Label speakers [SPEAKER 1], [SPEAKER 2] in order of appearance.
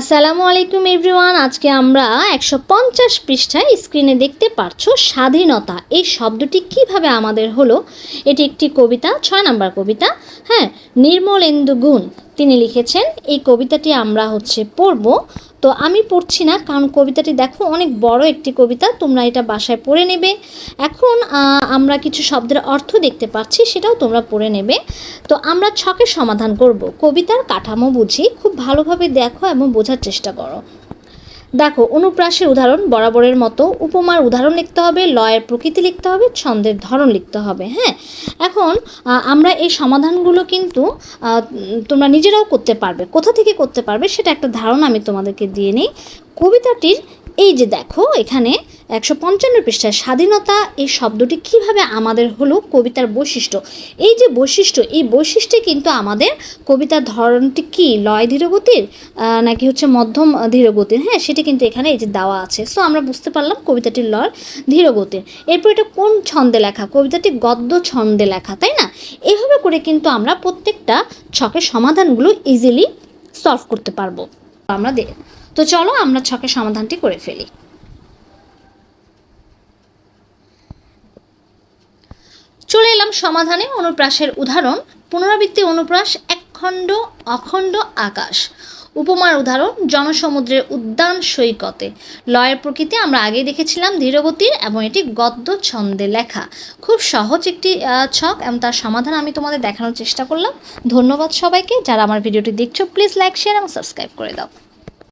[SPEAKER 1] আসসালামু আলাইকুম এভরিওয়ান, আজকে আমরা একশো পঞ্চাশ পৃষ্ঠায় স্ক্রিনে দেখতে পাচ্ছ স্বাধীনতা। এই শব্দটি কীভাবে আমাদের হলো? এটি একটি কবিতা, ছয় নম্বর কবিতা। হ্যাঁ নির্মলেন্দু গুণ। তিনি লিখেছেন, এই কবিতাটি আমরা হচ্ছে পড়ব। তো আমি পড়ছি না, কারণ কবিতাটি দেখো অনেক বড় একটি কবিতা, তোমরা এটা বাসায় পড়ে নেবে। এখন আমরা কিছু শব্দের অর্থ দেখতে পাচ্ছি, সেটাও তোমরা পড়ে নেবে। তো আমরা ছকের সমাধান করব। কবিতার কাঠামো বুঝি, খুব ভালোভাবে দেখো এবং বোঝার চেষ্টা করো। দেখো, অনুপ্রাসের উদাহরণ বরাবরের মতো, উপমার উদাহরণ লিখতে হবে, লয়ের প্রকৃতি লিখতে হবে, ছন্দের ধরন লিখতে হবে হ্যাঁ? এখন আমরা এই সমাধানগুলো কিন্তু তোমরা নিজেরাও করতে পারবে। কোথা থেকে করতে পারবে সেটা একটা ধারণা আমি তোমাদেরকে দিয়ে নিই। কবিতাটির, এই যে দেখো, এখানে একশো পঞ্চান্ন পৃষ্ঠায় স্বাধীনতা এই শব্দটি কীভাবে আমাদের হলো কবিতার বৈশিষ্ট্য? এই যে বৈশিষ্ট্য, এই বৈশিষ্ট্যে কিন্তু আমাদের কবিতার ধরনটি কি? লয় ধীরগতির নাকি হচ্ছে মধ্যম ধীরগতির? হ্যাঁ সেটি কিন্তু এখানে এই যে দেওয়া আছে। সো আমরা বুঝতে পারলাম কবিতাটির লয় ধীরগতির। এরপর এটা কোন ছন্দে লেখা? কবিতাটি গদ্য ছন্দে লেখা, তাই না? এভাবে করে কিন্তু আমরা প্রত্যেকটা ছকের সমাধানগুলো ইজিলি সলভ করতে পারব। আমরা তো চলো আমরা ছকের সমাধানটি করে ফেলি চলে এলাম সমাধানে অনুপ্রাসের উদাহরণ, পুনরাবৃত্তি অনুপ্রাস একখণ্ড, অখণ্ড আকাশ। উপমার উদাহরণ, জনসমুদ্রের উদ্যান সৈকতে। লয়ের প্রকৃতি আমরা আগেই দেখেছিলাম ধীরগতির এবং এটি গদ্য ছন্দে লেখা। খুব সহজ একটি ছক এবং তার সমাধান আমি তোমাদের দেখানোর চেষ্টা করলাম। ধন্যবাদ সবাইকে। যারা আমার ভিডিওটি দেখছ প্লিজ লাইক শেয়ার এবং সাবস্ক্রাইব করে দাও।